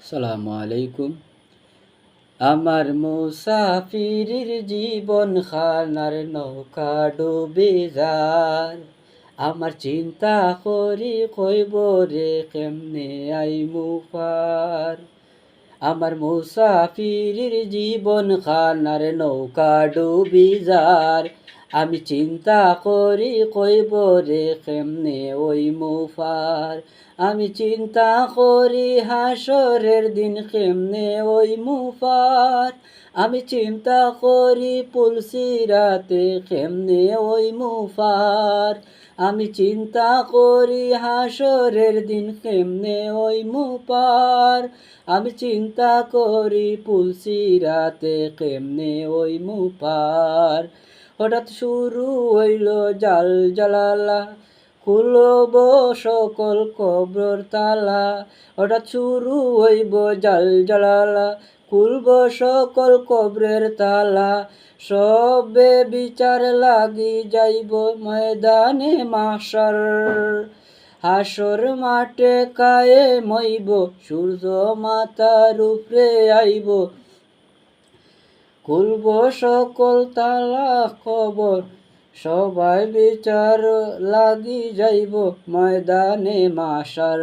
সালামু আলাইকুম আমার মুসাফিরির জীবন খানার নৌকা ডুবে যার আমার চিন্তা করি কইব রে কেমনে আই মুফার আমার মুসাফিরির জীবন খানার নৌকা ডুবি যার আমি চিন্তা করি কইব রে কেমনে ওই মুফার? আমি চিন্তা করি হাসরের দিন কেমনে ওই মুফার? আমি চিন্তা করি পুলসি রাতে কেমনে ওই মুফার? আমি চিন্তা করি হাসরের দিন কেমনে ওই মুপার আমি চিন্তা করি পুলসি রাতে কেমনে ওই মুপার হঠাৎ শুরু হইল জাল জালালা, খুলব সকল কবর তালা। হঠাৎ শুরু হইব জাল জালালা, খুলব সকল কবরের তালা। সবে বিচার লাগি যাইব ময়দানে মাসার হাসর মাঠে কায়ে মইব সূর্য মাতার উপরে আইব। খুলব সকল তালা খবর, সবাই বিচার লাগি যাইব ময়দানে মাসার।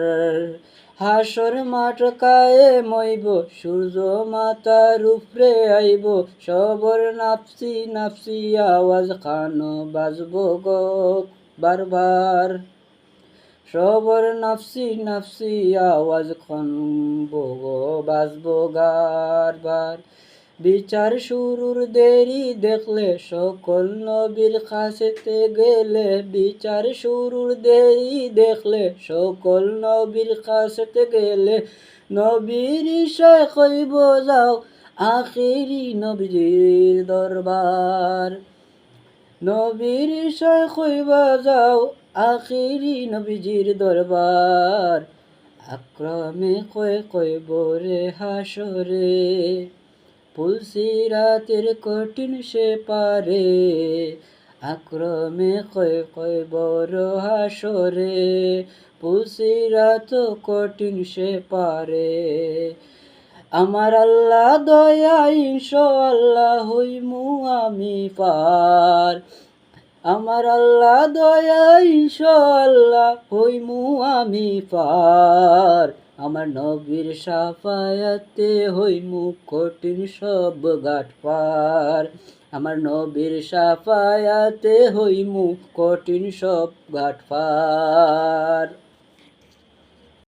হাসর মাঠ কায়ে মইব, সূর্য মাতার উপরে আইব, সবর নাফসি নাফসি আওয়াজ খানো বাজব বারবার। সবর নাফসি নাফসি আওয়াজ খানব গো বাজব গারবার। বিচার শুরুর দেরি দেখলে সকল নবীর কাছেতে গেলে বিচার শুরুর দেরি দেখলে সকল নবীর কাছেতে গেলে নবীর ইশায় কইব যাও আখিরি নবীর দরবার। নবীর ইশায় কইব যাও আখিরি নবীজির দরবার। আক্রমে কয় কইব রে হাসরে। পুলসিরাতের কঠিন সে পারে, আক্রমে কয় কয় বড় হাসরে। পুলসিরাত কঠিন সে পারে, আমার আল্লাহ দয়া ইনশো আল্লাহ হইমু আমি পার। আমার আল্লাহ দয়া ইনশো আল্লাহ হইমু আমি পার। আমার নবীর সাফায়াতে হইমু কঠিন সব গাঠ পার। আমার নবীর সাফায়াতে হই মুখ কঠিন সব ঘাট পার।